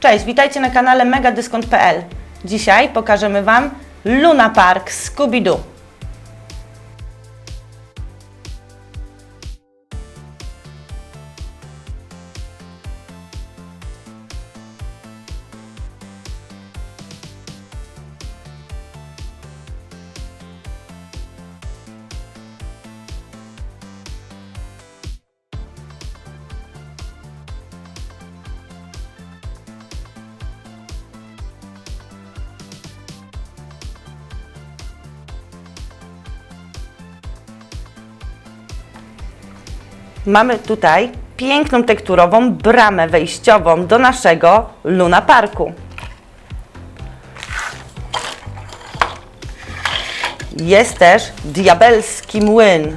Cześć, witajcie na kanale megadyskont.pl. Dzisiaj pokażemy Wam Luna Park Scooby-Doo. Mamy tutaj piękną tekturową bramę wejściową do naszego Luna Parku. Jest też diabelski młyn,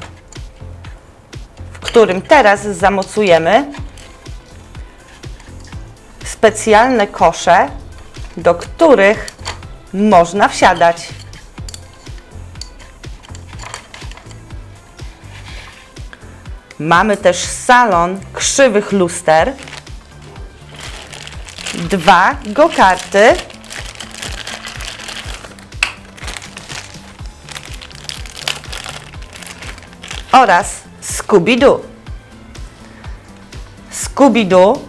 w którym teraz zamocujemy specjalne kosze, do których można wsiadać. Mamy też salon krzywych luster, dwa go-karty, oraz Scooby-Doo. Scooby-Doo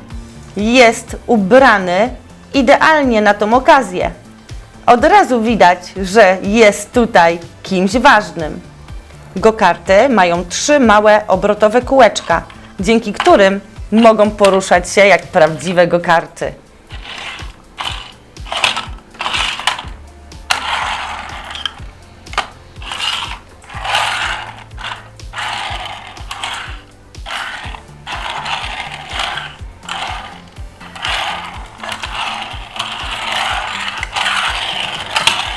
jest ubrany idealnie na tą okazję. Od razu widać, że jest tutaj kimś ważnym. Go-karty mają trzy małe obrotowe kółeczka, dzięki którym mogą poruszać się jak prawdziwe go-karty.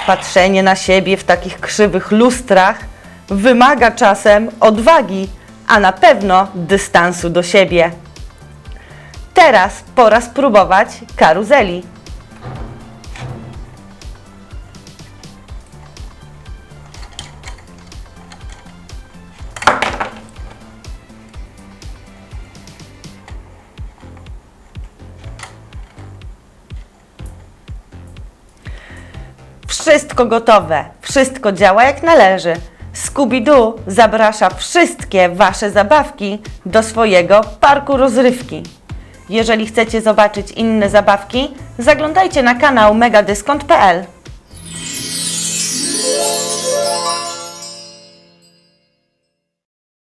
Patrzenie na siebie w takich krzywych lustrach wymaga czasem odwagi, a na pewno dystansu do siebie. Teraz pora spróbować karuzeli. Wszystko gotowe, wszystko działa jak należy. Scooby-Doo zaprasza wszystkie Wasze zabawki do swojego parku rozrywki. Jeżeli chcecie zobaczyć inne zabawki, zaglądajcie na kanał megadyskont.pl.